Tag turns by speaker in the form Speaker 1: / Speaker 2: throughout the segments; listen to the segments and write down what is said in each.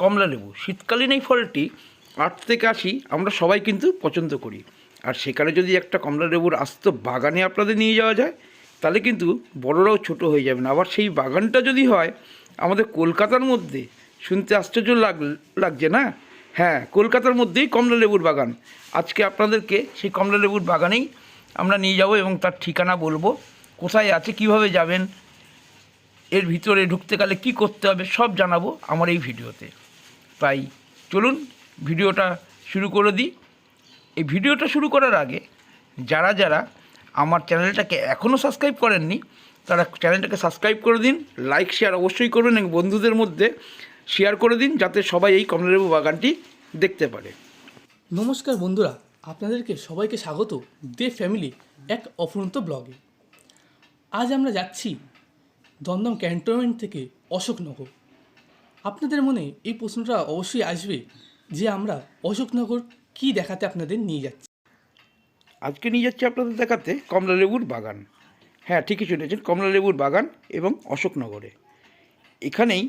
Speaker 1: কমলা লেবু। শীতকালীন এই ফলটি আট থেকে আশি আমরা সবাই কিন্তু পছন্দ করি। আর সেখানে যদি একটা কমলা লেবুর আস্ত বাগানে আপনাদের নিয়ে যাওয়া যায়, তাহলে কিন্তু বড়রাও ছোট হয়ে যাবেন। আবার সেই বাগানটা যদি হয়, আমাদের কলকাতার মধ্যে, শুনতে আশ্চর্য লাগ, লাগছে না? হ্যাঁ কলকাতার মধ্যেই কমলা লেবুর বাগান। আজকে আপনাদেরকে সেই কমলা লেবুর বাগানেই আমরা নিয়ে যাব এবং তার ঠিকানা বলব। কোথায় আছে, কীভাবে যাবেন এর ভিতরে ঢুকতে গেলে কী করতে হবে সব জানাব আমার এই ভিডিওতে। তাই চলুন ভিডিওটা শুরু করে দিই। এই ভিডিওটা শুরু করার আগে যারা যারা আমার চ্যানেলটাকে এখনও সাবস্ক্রাইব করেননি, তারা চ্যানেলটাকে সাবস্ক্রাইব করে দিন, লাইক, শেয়ার অবশ্যই করবেন এবং বন্ধুদের মধ্যে শেয়ার করে দিন যাতে সবাই এই কমলালেবু বাগানটি দেখতে পারে।
Speaker 2: নমস্কার বন্ধুরা, আপনাদেরকে সবাইকে স্বাগত দে ফ্যামিলি, এক অফুরন্ত ব্লগে। আজ আমরা যাচ্ছি দমদম ক্যান্টনমেন্ট থেকে অশোকনগর। আপনাদের মনে এই প্রশ্নটা অবশ্যই আসবে যে আমরা অশোকনগর কি দেখাতে আপনাদের নিয়ে যাচ্ছি।
Speaker 1: আজকে নিয়ে যাচ্ছি আপনাদের দেখাতে কমলালেবুর বাগান। হ্যাঁ ঠিকই শুনেছেন, কমলালেবুর বাগান এবং অশোকনগরে। এখানেই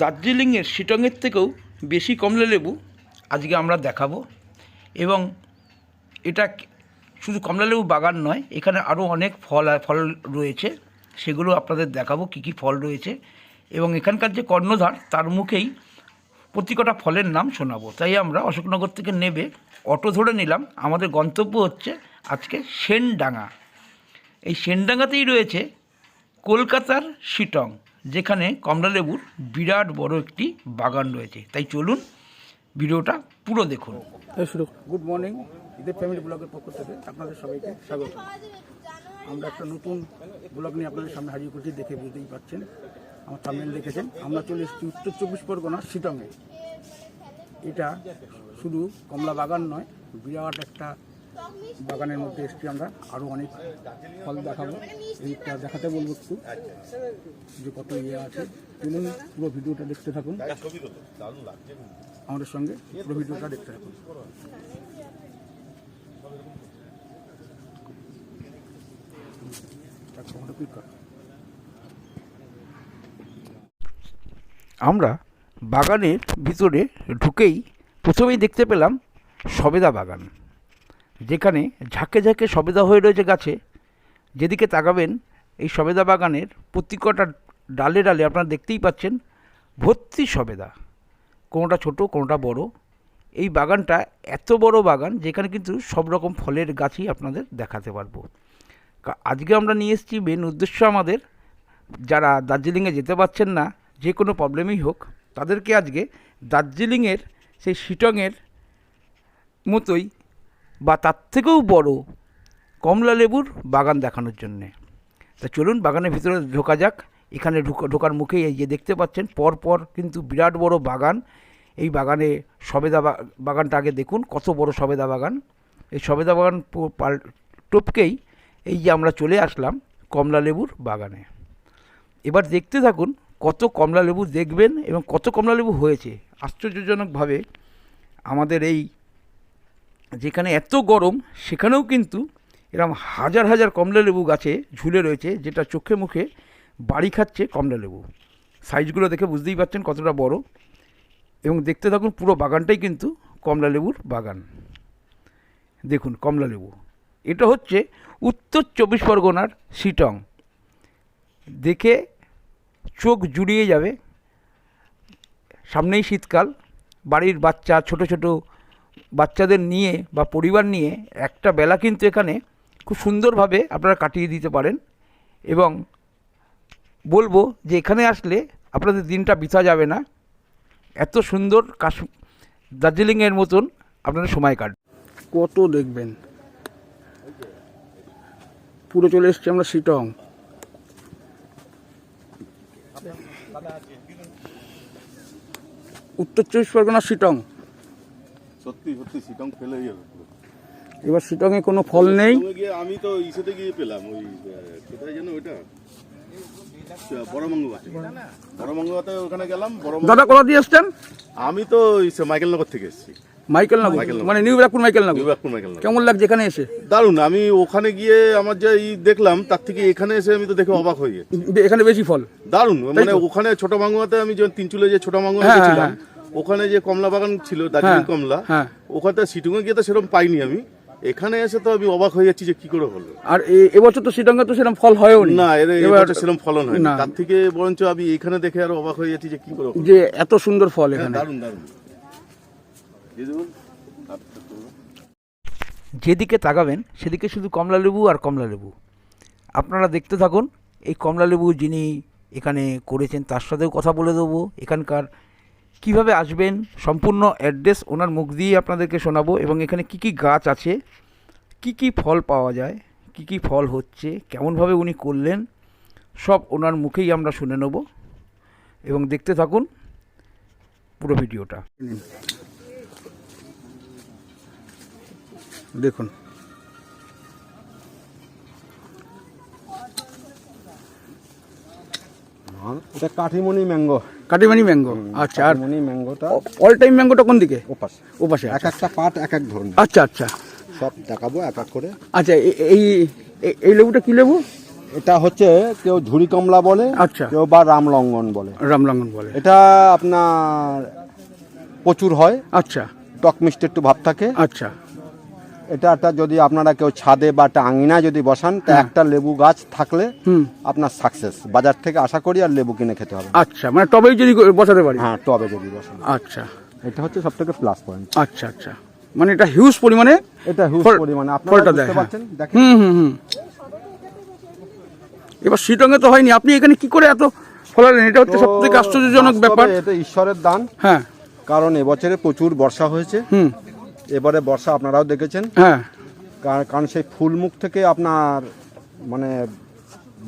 Speaker 1: দার্জিলিংয়ের শিটংয়ের থেকেও বেশি কমলালেবু আজকে আমরা দেখাবো এবং এটা শুধু কমলালেবু বাগান নয়, এখানে আরও অনেক ফল ফল রয়েছে। সেগুলো আপনাদের দেখাবো কী কী ফল রয়েছে। এবং এখানকার যে কর্ণধার তার মুখেই প্রতিকটা ফলের নাম শোনাবো। তাই আমরা অশোকনগর থেকে নেবে অটো ধরে নিলাম। আমাদের গন্তব্য হচ্ছে আজকে সেনডাঙ্গা। এই সেনডাঙ্গাতেই রয়েছে কলকাতার শিটং যেখানে কমলালেবুর বিরাট বড় একটি বাগান রয়েছে। তাই চলুন ভিডিওটা পুরো দেখুন।
Speaker 2: শুরু
Speaker 3: গুড মর্নিং ঈদের ফ্যামিলি ব্লগের পক্ষ থেকে আপনাদের সবাইকে স্বাগত। আমরা একটা নতুন ব্লগ নিয়ে আপনাদের সামনে হাজির করছি, দেখে বুঝতেই পারছেন। আমার সামনে দেখেছেন। আমরা চলে এসেছি উত্তর চব্বিশ পরগনা, শিটংয়ে। এটা শুধু কমলা বাগান নয়, বিরাট একটা বাগানের মধ্যে এসেছি আমরা। আরও অনেক ফল দেখাবো। এইটা দেখাতে বলব একটু, যে কত ইয়ে আছে। চলুন পুরো ভিডিওটা দেখতে থাকুন। আমাদের সঙ্গে পুরো ভিডিওটা দেখতে থাকুন একটা ফটো ক্লিক কর
Speaker 1: আমরা বাগানের ভিতরে ঢুকেই প্রথমেই দেখতে পেলাম সবেদা বাগান, যেখানে ঝাঁকে ঝাঁকে সবেদা হয়ে রয়েছে গাছে। যেদিকে তাকাবেন, এই সবেদা বাগানের প্রত্যেকটা ডালে ডালে আপনারা দেখতেই পাচ্ছেন ভর্তি সবেদা। কোনোটা ছোট, কোনোটা বড়। এই বাগানটা এত বড় বাগান, যেখানে কিন্তু সব রকম ফলের গাছই আপনাদের দেখাতে পারব। আজকে আমরা নিয়ে এসেছি মেন উদ্দেশ্য আমাদের, যারা দার্জিলিংয়ে যেতে পারছেন না, যে কোনো প্রবলেমই হোক, তাদেরকে আজকে দার্জিলিংয়ের সেই শিটংয়ের মতোই বা তার থেকেও বড় কমলা লেবুর বাগান দেখানোর জন্যে। তা চলুন বাগানের ভিতরে ঢোকা যাক। এখানে ঢুকা ঢোকার মুখেই এই যে দেখতে পাচ্ছেন পর পর কিন্তু বিরাট বড় বাগান। এই বাগানে সবেদা বাগানটা আগে দেখুন, কত বড় সবেদা বাগান। এই সবেদা বাগান পাল টপকেই এই যে আমরা চলে আসলাম কমলা লেবুর বাগানে। এবার দেখতে থাকুন কত কমলা লেবু দেখবেন এবং কত কমলা লেবু হয়েছে। আশ্চর্যজনকভাবে আমাদের এই যেখানে এত গরম, সেখানেও কিন্তু এরকম হাজার হাজার কমলা লেবু গাছে ঝুলে রয়েছে, যেটা চোখে মুখে বাড়ি খাচ্ছে কমলা লেবু সাইজগুলো দেখে বুঝতেই পারছেন কতটা বড়। এবং দেখতে থাকুন পুরো বাগানটাই কিন্তু কমলা লেবুর বাগান। দেখুন কমলা লেবু এটা হচ্ছে উত্তর চব্বিশ পরগনার সিটং দেখে চোখ জুড়িয়ে যাবে। সামনেই শীতকাল। বাড়ির বাচ্চা, ছোট ছোট বাচ্চাদের নিয়ে বা পরিবার নিয়ে একটা বেলা কিন্তু এখানে খুব সুন্দরভাবে আপনারা কাটিয়ে দিতে পারেন। এবং বলব যে এখানে আসলে আপনাদের দিনটা বিতা যাবে না। এত সুন্দর কাশ, দার্জিলিংয়ের মতন আপনারা সময় কাটবে
Speaker 3: কত দেখবেন? পুরো চলে এসছি আমরা শিটং। উত্তর চব্বিশ পরগনা শিটং।
Speaker 4: সত্যি সত্যি সিটং ফেল যাবে
Speaker 3: এবার শিটংয়ে কোনো ফল নেই।
Speaker 4: আমি তো ইসেতে গিয়ে পেলাম ওই কোথায় যেন ওইটা? বড়মঙ্গবাতে বড়মঙ্গবাতে ওখানে গেলাম বড়
Speaker 3: দাদা কোথা দিয়ে এসছেন?
Speaker 4: আমি তো ইসে মাইকেলনগর থেকে এসেছি।
Speaker 3: মাইকেল নগর। মানে নিউ ব্যারাকপুর মাইকেল নগর। কেমন লাগছে এখানে এসে?
Speaker 4: দারুণ আমি ওখানে গিয়ে আমার যা ই দেখলাম তার থেকে এখানে এসে আমি তো দেখে অবাক হয়ে
Speaker 3: এখানে বেশি ফল।
Speaker 4: দারুণ মানে ওখানে ছোট মাঙ্গুয়াতে আমি যখন তিনচুলে যে ছোট মাঙ্গুয়া
Speaker 3: হ্যাঁ,
Speaker 4: গেছিলাম
Speaker 3: হ্যাঁ,
Speaker 4: ওখানে যে কমলা বাগান ছিল দার্জিলিং
Speaker 3: হ্যাঁ,
Speaker 4: কমলা
Speaker 3: হ্যাঁ।
Speaker 4: ওখানে সিটুঙে গিয়ে তো সেরকম পাইনি আমি। এখানে এসে তো আমি অবাক হয়ে যাচ্ছি যে কি করে হলো।
Speaker 3: আর এবছর তো শ্রীডঙ্গা তো সেরকম ফল হয়ও নি। এবার
Speaker 4: সেরকম ফলন হয়
Speaker 3: না।
Speaker 4: তার থেকে বরঞ্চ আমি এখানে দেখে আরও অবাক হয়ে যাচ্ছি যে কি করে
Speaker 3: যে এত সুন্দর ফল
Speaker 4: হ্যাঁ,
Speaker 3: এখানে।
Speaker 4: দারুণ দারুণ?
Speaker 1: যেদিকে তাকাবেন, সেদিকে শুধু কমলা লেবু আর কমলা লেবু। আপনারা দেখতে থাকুন, এই কমলা লেবু যিনি এখানে করেছেন, তার সাথেও কথা বলে দেবো। এখানকার কীভাবে আসবেন, সম্পূর্ণ অ্যাড্রেস ওনার মুখ দিয়ে আপনাদেরকে শোনাবো এবং এখানে কি কি গাছ আছে, কি কি ফল পাওয়া যায়, কি কি ফল হচ্ছে, কেমনভাবে উনি করলেন, সব ওনার মুখেই আমরা শুনে নেব। এবং দেখতে থাকুন পুরো ভিডিওটা।
Speaker 3: দেখুন।
Speaker 5: এটা কাঠিমণি ম্যাঙ্গো।
Speaker 3: কাটিমানি ম্যাঙ্গো আচ্ছা আর
Speaker 5: কাঠিমণি ম্যাঙ্গোটা
Speaker 3: অল টাইম ম্যাঙ্গোটা কোন দিকে?
Speaker 5: ওপাশ।
Speaker 3: ও পাশে
Speaker 5: এক একটা পাট এক এক ধরনের।
Speaker 3: আচ্ছা আচ্ছা।
Speaker 5: সব দেখাবো এক এক করে।
Speaker 3: আচ্ছা এই এই লেবুটা কি লেবু?
Speaker 5: এটা হচ্ছে কেউ ঝুড়ি কমলা বলে
Speaker 3: আচ্ছা।
Speaker 5: কেউ বা রামলঙ্গন বলে।
Speaker 3: রামলাঙ্গন বলে।
Speaker 5: এটা আপনার প্রচুর হয়।
Speaker 3: আচ্ছা।
Speaker 5: টক মিষ্টি একটু ভাব থাকে।
Speaker 3: আচ্ছা।
Speaker 5: এটা একটা যদি আপনারা কেউ ছাদে বা একটা আঙিনায় যদি বসান তা একটা লেবু গাছ থাকলে আপনার সাকসেস বাজার থেকে আশা করি আর লেবু কিনে খেতে হবে।
Speaker 3: আচ্ছা মানে টবেই যদি বসাতে পারি?
Speaker 5: হ্যাঁ টবে যদি বসান।
Speaker 3: আচ্ছা।
Speaker 5: এটা হচ্ছে সব থেকে প্লাস পয়েন্ট
Speaker 3: আচ্ছা আচ্ছা। মানে এটা হিউজ পরিমাণে
Speaker 5: এটা হিউজ পরিমাণে। আপনারা বুঝতে
Speaker 3: হ্যাঁ।
Speaker 5: পারছেন? দেখেন।
Speaker 3: হুম হুম হুম। এবার শিটঙ্গে তো হয়নি। আপনি এখানে কি করে এত ফলালেন এটা হচ্ছে সব থেকে আশ্চর্যজনক ব্যাপার।
Speaker 5: এটা ঈশ্বরের দান।
Speaker 3: হ্যাঁ।
Speaker 5: কারণ এবছরে প্রচুর বর্ষা হয়েছে।
Speaker 3: হুম।
Speaker 5: এবারে বর্ষা আপনারাও দেখেছেন।
Speaker 3: হ্যাঁ।
Speaker 5: কার- কারণ সেই ফুলমুখ থেকে আপনার মানে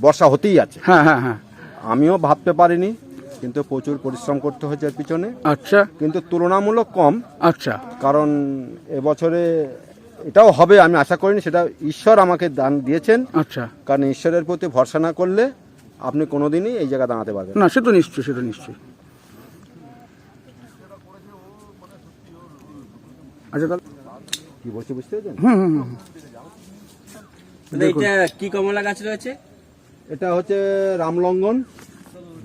Speaker 5: বর্ষা হতেই আছে।
Speaker 3: হ্যাঁ হ্যাঁ হ্যাঁ।
Speaker 5: আমিও ভাবতে পারিনি কিন্তু প্রচুর পরিশ্রম করতে হয়েছে এর পিছনে।
Speaker 3: আচ্ছা।
Speaker 5: কিন্তু তুলনামূলক কম।
Speaker 3: আচ্ছা।
Speaker 5: কারণ এবছরে এটাও হবে আমি আশা করিনি সেটা ঈশ্বর আমাকে দান দিয়েছেন।
Speaker 3: আচ্ছা।
Speaker 5: কারণ ঈশ্বরের প্রতি ভরসা না করলে আপনি কোনোদিনই এই জায়গায় দাঁড়াতে পারবেন না।
Speaker 3: না সে তো নিশ্চয়ই সে তো নিশ্চয়ই। আচ্ছা তাহলে
Speaker 5: কি বলছি বুঝতে পেরেছেন?
Speaker 3: হুম হুম হুম
Speaker 6: এটা কি কমলা গাছ রয়েছে?
Speaker 5: এটা হচ্ছে রামলঙ্গন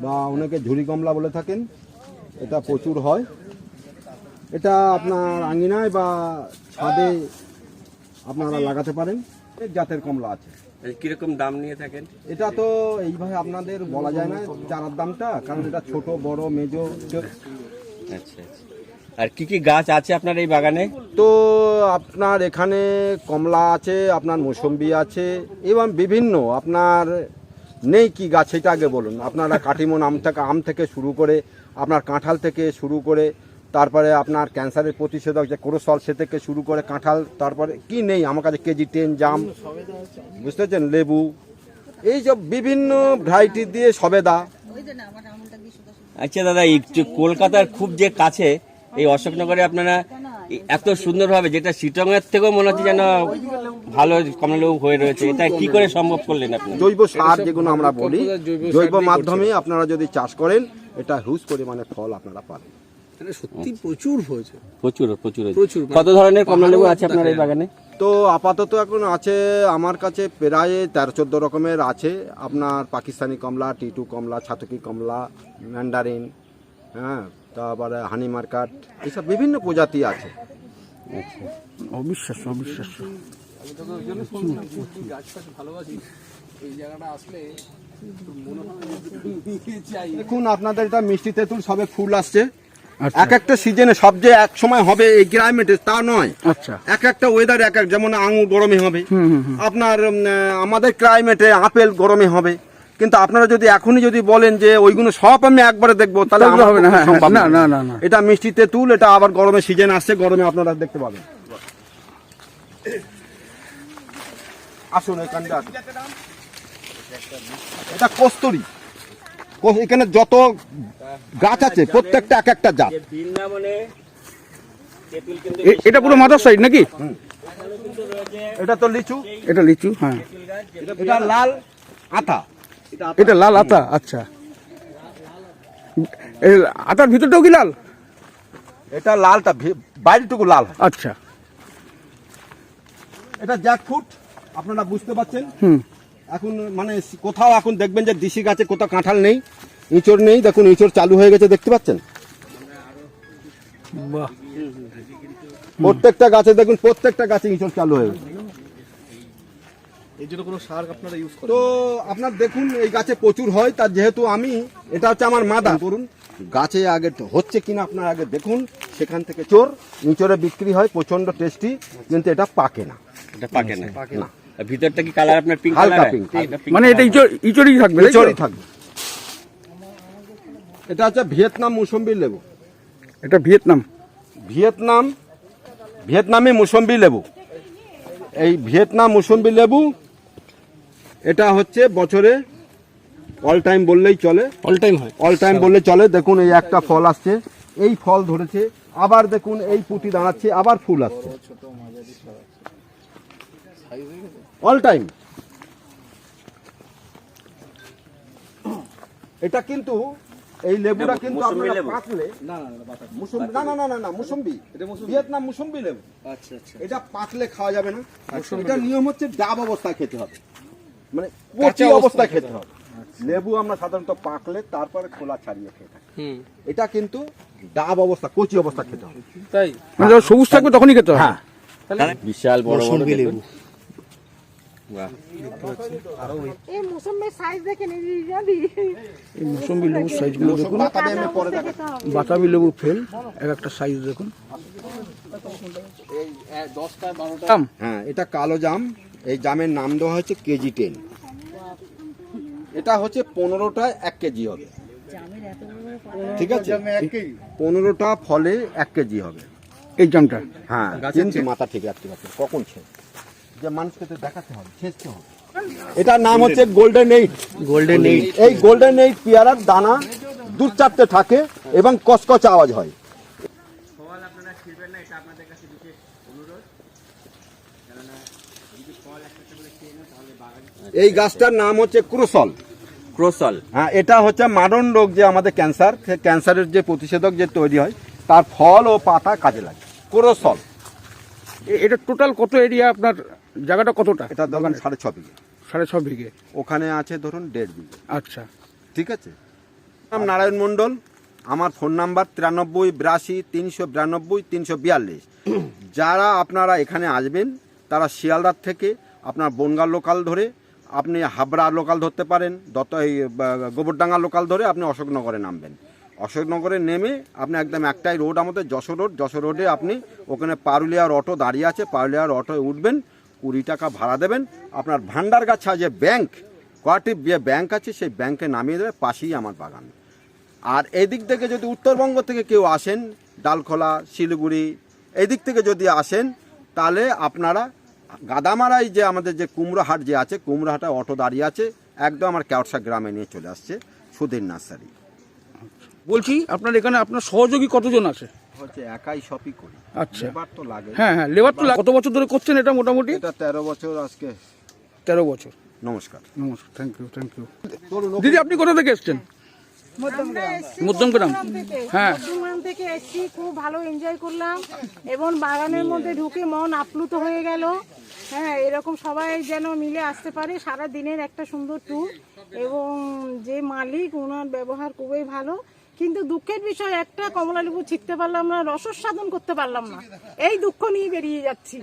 Speaker 5: বা অনেকে ঝুরি কমলা বলে থাকেন। এটা প্রচুর হয়। এটা আপনার আঙিনায় বা ছাদে আপনারা লাগাতে পারেন। এক জাতের কমলা আছে।
Speaker 6: কীরকম দাম নিয়ে থাকেন?
Speaker 5: এটা তো এইভাবে আপনাদের বলা যায় না চারার দামটা কারণ এটা ছোট বড় মেজো
Speaker 6: আচ্ছা আচ্ছা। আর কি কি গাছ আছে আপনার এই বাগানে?
Speaker 5: তো আপনার এখানে কমলা আছে আপনার মৌসম্বি আছে এবং বিভিন্ন আপনার নেই কি গাছ সেটা আগে বলুন। আপনারা কাটিমন আম থেকে আম থেকে শুরু করে আপনার কাঁঠাল থেকে শুরু করে তারপরে আপনার ক্যান্সারের প্রতিষেধক যে কোরোসল সে থেকে শুরু করে কাঁঠাল তারপরে কি নেই? আমার কাছে কেজি টেন জাম বুঝতে পারছেন? লেবু এই সব বিভিন্ন ভ্যারাইটি দিয়ে সবেদা।
Speaker 6: আচ্ছা দাদা কলকাতার খুব যে কাছে এই অশোকনগরে আপনারা এত সুন্দরভাবে যেটা শিটংয়ের থেকেও মনে হচ্ছে যেন ভালো কমলালেবু হয়ে রয়েছে এটা কি করে সম্ভব করলেন আপনি?
Speaker 5: জৈব সার যেগুলো আমরা বলি জৈব মাধ্যমে আপনারা যদি চাষ করেন এটা হিউজ পরিমাণে ফল আপনারা পাবেন।
Speaker 2: সত্যি প্রচুর হয়েছে।
Speaker 6: প্রচুর প্রচুর
Speaker 2: প্রচুর।
Speaker 6: কত ধরনের কমলালেবু আছে আপনার এই বাগানে?
Speaker 5: তো আপাতত এখন আছে আমার কাছে প্রায় তেরো চোদ্দ রকমের আছে। আপনার পাকিস্তানি কমলা টিটু কমলা ছাতকি কমলা ম্যান্ডারিন হ্যাঁ তারপরে হানি মার্কাট এইসব বিভিন্ন প্রজাতি আছে।
Speaker 3: অবিশ্বাস্য অবিশ্বাস্য।
Speaker 5: দেখুন আপনাদের এটা মিষ্টি তেঁতুল সবে ফুল আসছে।
Speaker 3: আচ্ছা।
Speaker 5: এক একটা সিজনে সব যে এক সময় হবে এই ক্লাইমেটে তা নয়।
Speaker 3: আচ্ছা।
Speaker 5: এক একটা ওয়েদার এক এক যেমন আঙুর গরমে হবে। আপনার আমাদের ক্লাইমেটে আপেল গরমে হবে। কিন্তু আপনারা যদি এখনই যদি বলেন যে ওইগুলো সব আমি একবারে দেখব তাহলে
Speaker 3: হবে না, হ্যাঁ, না, না, না, না।
Speaker 5: এটা মিষ্টি তেঁতুল এটা আবার গরমে সিজন আসছে গরমে আপনারা দেখতে পাবেন। আসুন এখানটা। এটা কস্তুরি। কস- এখানে যত গাছ আছে প্রত্যেকটা এক একটা জাত।
Speaker 6: বৃন্দাবনে তেঁতুল কিন্তু
Speaker 3: এ- এটা পুরো মাদার সাইড নাকি?
Speaker 5: এটা তো লিচু।
Speaker 3: এটা লিচু হ্যাঁ।
Speaker 5: এটা লাল আতা।
Speaker 3: এটা লাল আতা আচ্ছা। এই আতার ভিতরটাও কি লাল?
Speaker 5: এটা লালটা ভি- বাইরেটুকু লাল।
Speaker 1: আচ্ছা।
Speaker 5: এটা জ্যাকফুট আপনারা বুঝতে পারছেন?
Speaker 1: হুম।
Speaker 5: এখন মানে কোথাও এখন দেখবেন যে দিশি গাছে কোথাও কাঁঠাল নেই ইঁচড় নেই। দেখুন ইঁচড় চালু হয়ে গেছে দেখতে পাচ্ছেন?
Speaker 1: বাহ।
Speaker 5: প্রত্যেকটা গাছে দেখুন প্রত্যেকটা গাছে ইঁচড় চালু হয়ে গেছে।
Speaker 4: এই জন্য কোনো সার আপনারা ইউজ
Speaker 5: তো আপনার দেখুন এই গাছে প্রচুর হয় তার যেহেতু আমি এটা হচ্ছে আমার মাদা করুন গাছে আগে তো হচ্ছে কিনা আপনার আগে দেখুন সেখান থেকে চোর ইঁচড়ে বিক্রি হয় প্রচণ্ড টেস্টি কিন্তু এটা পাকে না।
Speaker 6: এটা পাকে না।
Speaker 5: না।
Speaker 6: ভিতরটা কি কালার আপনার পিঙ্ক
Speaker 5: হালকা
Speaker 6: কালার
Speaker 5: pink।
Speaker 1: মানে এটা ইঁচড় ইঁচড়ই থাকবে
Speaker 5: ইঁচড়ই থাকবে। এটা হচ্ছে ভিয়েতনাম মুসম্বি লেবু।
Speaker 1: এটা ভিয়েতনাম?
Speaker 5: ভিয়েতনাম ভিয়েতনামি মুসম্বি লেবু। এই ভিয়েতনাম মুসম্বি লেবু এটা হচ্ছে বছরে অল টাইম বললেই চলে।
Speaker 2: অল টাইম হয়।
Speaker 5: অল টাইম বললে চলে। দেখুন এই একটা ফল আসছে। এই ফল ধরেছে। আবার দেখুন এই পুঁটি দাঁড়াচ্ছে আবার ফুল আসছে। অল টাইম এটা কিন্তু এই লেবুটা কিন্তু আপনারা পাকলে না না না মুসম্বি না না না মুসম্বি। ভিয়েতনাম মুসম্বি লেবু।
Speaker 3: আচ্ছা আচ্ছা।
Speaker 5: এটা পাকলে খাওয়া যাবে না। এটা নিয়ম হচ্ছে ডাব অবস্থায় খেতে হবে। মানে
Speaker 3: কাঁচা অবস্থায়
Speaker 5: খেতে হবে। লেবু আমরা সাধারণত পাকলে তারপরে খোলা ছাড়িয়ে খেয়ে থাকি। এটা কিন্তু ডাব অবস্থা কচি অবস্থা খেতে হবে।
Speaker 2: তাই?
Speaker 1: মানে যখন সবুজ থাকবে তখনই খেতে হবে।
Speaker 6: বিশাল বড় বড় দেখুন।
Speaker 5: বাতাবি
Speaker 1: লেবুর ফেল এক একটা সাইজ দেখুন।
Speaker 5: হ্যাঁ এটা কালো জাম। এই জামের নাম দেওয়া হচ্ছে কেজি টেন। এটা হচ্ছে পনেরোটা এক কেজি হবে। ঠিক আছে? পনেরোটা ফলে এক কেজি হবে।
Speaker 1: এই জামটা?
Speaker 5: হ্যাঁ কিন্তু মাথা ঠিক রাখতে পারছে কখন ছেড়ে যে মানুষকে তো দেখাতে হবে ছেঁচতে হবে। এটার নাম হচ্ছে গোল্ডেন এইট গোল্ডেন এইট এই গোল্ডেন এইট পেয়ারার দানা দু চারটে থাকে এবং কচকচ আওয়াজ হয়। এই গাছটার নাম হচ্ছে ক্রোসল।
Speaker 6: ক্রোসল।
Speaker 5: হ্যাঁ এটা হচ্ছে মারণ রোগ যে আমাদের ক্যান্সার সে ক্যান্সারের যে প্রতিষেধক যে তৈরি হয় তার ফল ও পাতা কাজে লাগে। ক্রোসল।
Speaker 1: এ- এটা টোটাল কত এরিয়া? আপনার জায়গাটা কতটা?
Speaker 5: এটা দোকান সাড়ে ছ বিঘে।
Speaker 1: সাড়ে ছ বিঘে।
Speaker 5: ওখানে আছে ধরুন দেড় বিঘে।
Speaker 1: আচ্ছা।
Speaker 5: ঠিক আছে? নাম নারায়ণ মণ্ডল আমার ফোন নাম্বার তিরানব্বই বিরাশি তিনশো বিরানব্বই তিনশো বিয়াল্লিশ। যারা আপনারা এখানে আসবেন তারা শিয়ালদার থেকে আপনার বনগাঁ লোকাল ধরে আপনি হাবড়া লোকাল ধরতে পারেন, দত্ত এই গোবরডাঙ্গা লোকাল ধরে আপনি অশোকনগরে নামবেন। অশোকনগরে নেমে আপনি একদম একটাই রোড আমাদের যশোর রোড যশোর রোডে আপনি ওখানে পারুলিয়ার অটো দাঁড়িয়ে আছে, পারুলিয়ার অটোয় উঠবেন, কুড়ি টাকা ভাড়া দেবেন। আপনার ভান্ডারগাছা যে ব্যাংক কোয়ার্টিভ যে ব্যাংক আছে সেই ব্যাংকে নামিয়ে দেবে, পাশেই আমার বাগান। আর এদিক থেকে যদি উত্তরবঙ্গ থেকে কেউ আসেন, ডালখোলা, শিলিগুড়ি, এদিক থেকে যদি আসেন, তাহলে আপনারা গাদামারাই যে আমাদের যে কুমড়োহাট যে আছে কুমড়োহাটে অটো দাঁড়িয়ে আছে একদম আমার ক্যাওটসা গ্রামে নিয়ে চলে আসছে সুধীর নার্সারি।
Speaker 1: বলছি আপনার এখানে আপনার সহযোগী কতজন আছে?
Speaker 5: হচ্ছে একাই করি।
Speaker 1: আচ্ছা।
Speaker 5: এবার তো লাগে।
Speaker 1: হ্যাঁ হ্যাঁ লেবার তো কত বছর ধরে করছেন এটা মোটামুটি?
Speaker 5: এটা তেরো বছর আজকে।
Speaker 1: তেরো বছর।
Speaker 5: নমস্কার।
Speaker 1: নমস্কার থ্যাংক ইউ থ্যাংক ইউ দিদি আপনি কোথা থেকে এসছেন? মধ্যমগ্রাম। হ্যাঁ।
Speaker 7: মধ্যমগ্রাম থেকে এসেছি খুব ভালো এনজয় করলাম এবং বাগানের মধ্যে ঢুকে মন আপ্লুত হয়ে গেল। হ্যাঁ এরকম সবাই যেন মিলে আসতে পারে সারা দিনের একটা সুন্দর ট্যুর এবং যে মালিক ওনার ব্যবহার খুবই ভালো। কিন্তু দুঃখের বিষয় একটা কমলা লেবু ছিটতে পারলাম না রসস্বাদন করতে পারলাম না। এই দুঃখ নিয়ে বেরিয়ে যাচ্ছি।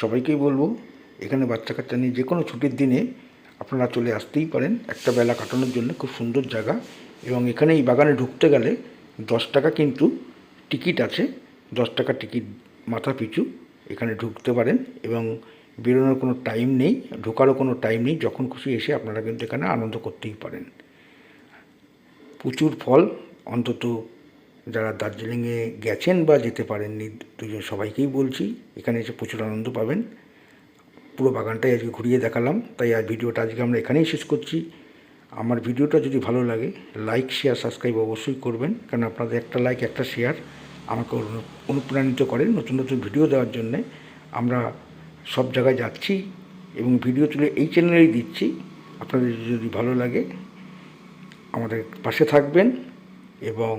Speaker 1: সবাইকেই বলব এখানে বাচ্চা কাচ্চা নিয়ে যে কোনো ছুটির দিনে আপনারা চলে আসতেই পারেন একটা বেলা কাটানোর জন্য, খুব সুন্দর জায়গা। এবং এখানে এই বাগানে ঢুকতে গেলে দশ টাকা কিন্তু টিকিট আছে, দশ টাকা টিকিট মাথা পিছু, এখানে ঢুকতে পারেন। এবং বেরোনোর কোনো টাইম নেই, ঢোকারও কোনো টাইম নেই, যখন খুশি এসে আপনারা কিন্তু এখানে আনন্দ করতেই পারেন। প্রচুর ফল, অন্তত যারা দার্জিলিংয়ে গেছেন বা যেতে পারেননি, দুজন সবাইকেই বলছি, এখানে এসে প্রচুর আনন্দ পাবেন। পুরো বাগানটাই আজকে ঘুরিয়ে দেখালাম। তাই আর ভিডিওটা আজকে আমরা এখানেই শেষ করছি। আমার ভিডিওটা যদি ভালো লাগে লাইক শেয়ার সাবস্ক্রাইব অবশ্যই করবেন। কারণ আপনাদের একটা লাইক একটা শেয়ার আমাকে অনুপ্রাণিত করে নতুন নতুন ভিডিও দেওয়ার জন্যে। আমরা সব জায়গায় যাচ্ছি এবং ভিডিও তুলে এই চ্যানেলেই দিচ্ছি। আপনাদের যদি ভালো লাগে, আমাদের পাশে থাকবেন এবং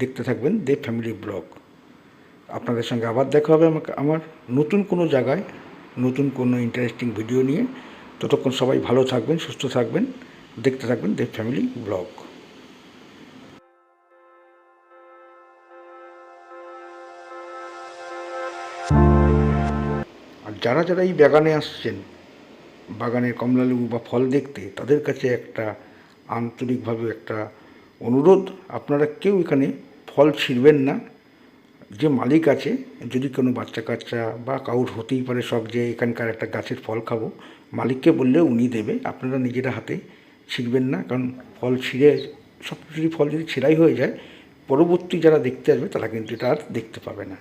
Speaker 1: দেখতে থাকবেন দেব ফ্যামিলি ব্লগ আপনাদের সঙ্গে আবার দেখা হবে আমাকে, আমার নতুন কোনো জায়গায়। নতুন কোনো ইন্টারেস্টিং ভিডিও নিয়ে। ততক্ষণ সবাই ভালো থাকবেন, সুস্থ থাকবেন, দেখতে থাকবেন দেব ফ্যামিলি ব্লগ আর যারা যারা এই বাগানে আসছেন বাগানের কমলালেবু বা ফল দেখতে, তাদের কাছে একটা আন্তরিকভাবে একটা অনুরোধ, আপনারা কেউ এখানে ফল ছিঁড়বেন না। যে মালিক আছে, যদি কোনো বাচ্চা কাচ্চা বা কাউর হতেই পারে শখ যে এখানকার একটা গাছের ফল খাব, মালিককে বললে উনি দেবে। আপনারা নিজেরা হাতে ছিঁড়বেন না, কারণ ফল ছিঁড়ে সব কিছুরই ফল যদি ছেঁড়াই হয়ে যায়, পরবর্তী যারা দেখতে আসবে তারা কিন্তু এটা আর দেখতে পাবে না।